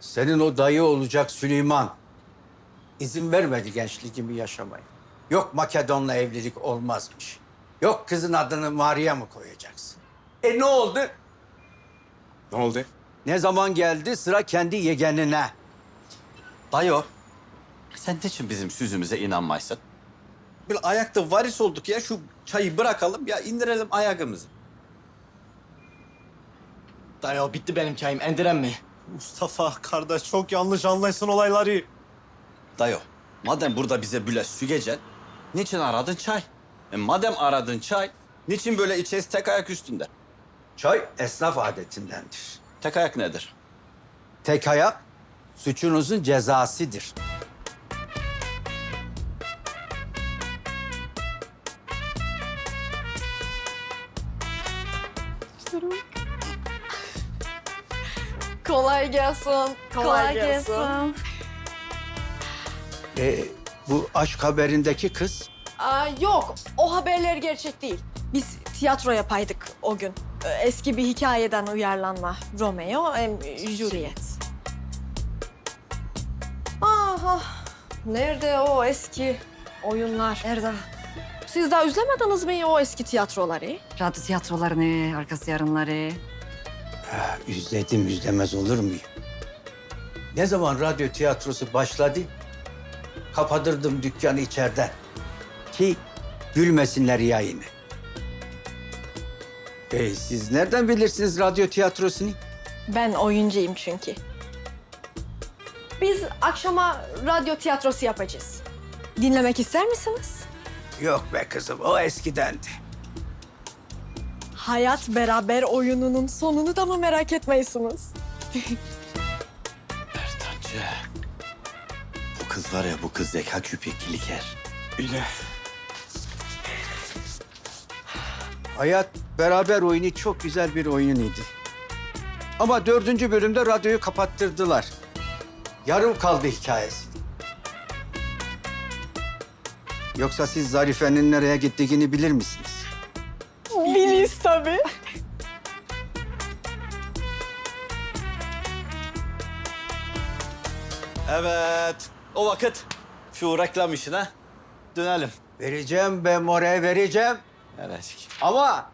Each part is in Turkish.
Senin o dayı olacak Süleyman izin vermedi gençliğimi yaşamaya. Yok Makedon'la evlilik olmazmış. Yok kızın adını Maria mı koyacaksın? E ne oldu? Ne oldu? Ne zaman geldi sıra kendi yegenine. Dayo, sen niçin bizim sözümüze inanmaysın? Bir ayakta varis olduk ya şu çayı bırakalım ya indirelim ayağımızı. Dayo bitti benim çayım endiren mi? Mustafa kardeş çok yanlış anlaysın olayları. Dayo, madem burada bize böyle sügeceksin, niçin aradın çay? E, madem aradın çay, niçin böyle içeceğiz tek ayak üstünde? Çay esnaf adetindendir. Tek ayak nedir? Tek ayak suçunuzun cezasıdır. Kolay gelsin. Kolay gelsin. E, bu aşk haberindeki kız Aa, yok, o haberler gerçek değil. Biz tiyatro yapaydık o gün. Ee, Eski bir hikayeden uyarlanma. Romeo hem Juliet. Aha, nerede o eski oyunlar? Nerede? Siz daha üzlemediniz mi o eski tiyatroları? Radyo tiyatrolarını, arkası yarınları. Üzledim üzlemez olur muyum? Ne zaman radyo tiyatrosu başladı, kapatırdım dükkanı içeriden. Ki gülmesinler yayını. Bey siz nereden bilirsiniz radyo tiyatrosunu? Ben oyuncuyum çünkü. Biz akşama radyo tiyatrosu yapacağız. Dinlemek ister misiniz? Yok be kızım o eskidendi. Hayat beraber oyununun sonunu da mı merak etmeysiniz? Ertancı, bu kız var ya bu kız zeka küpü kiliker. Öyle. Hayat beraber oyunu çok güzel bir oyunuydu. Ama dördüncü bölümde radyoyu kapattırdılar. Yarım kaldı hikayesi. Yoksa siz Zarife'nin nereye gittiğini bilir misiniz? Biliz tabii. Evet, o vakit şu reklam işine dönelim. Vereceğim be more vereceğim. Evet. Ama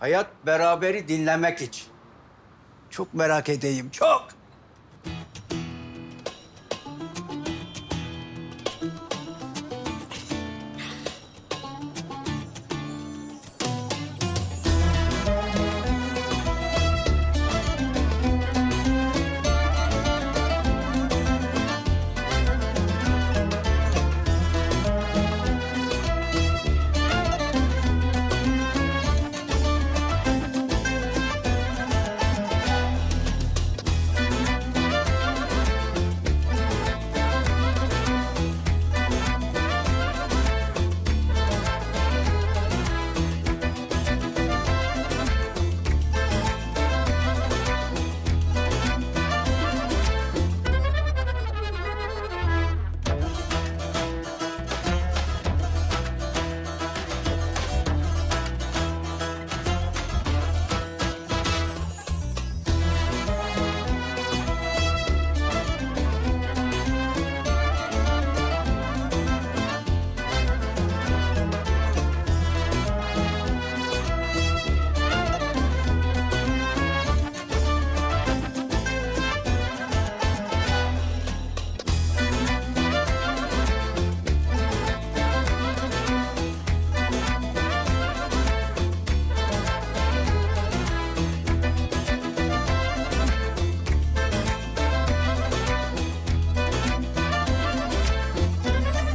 hayat beraberi dinlemek için. Çok merak edeyim çok.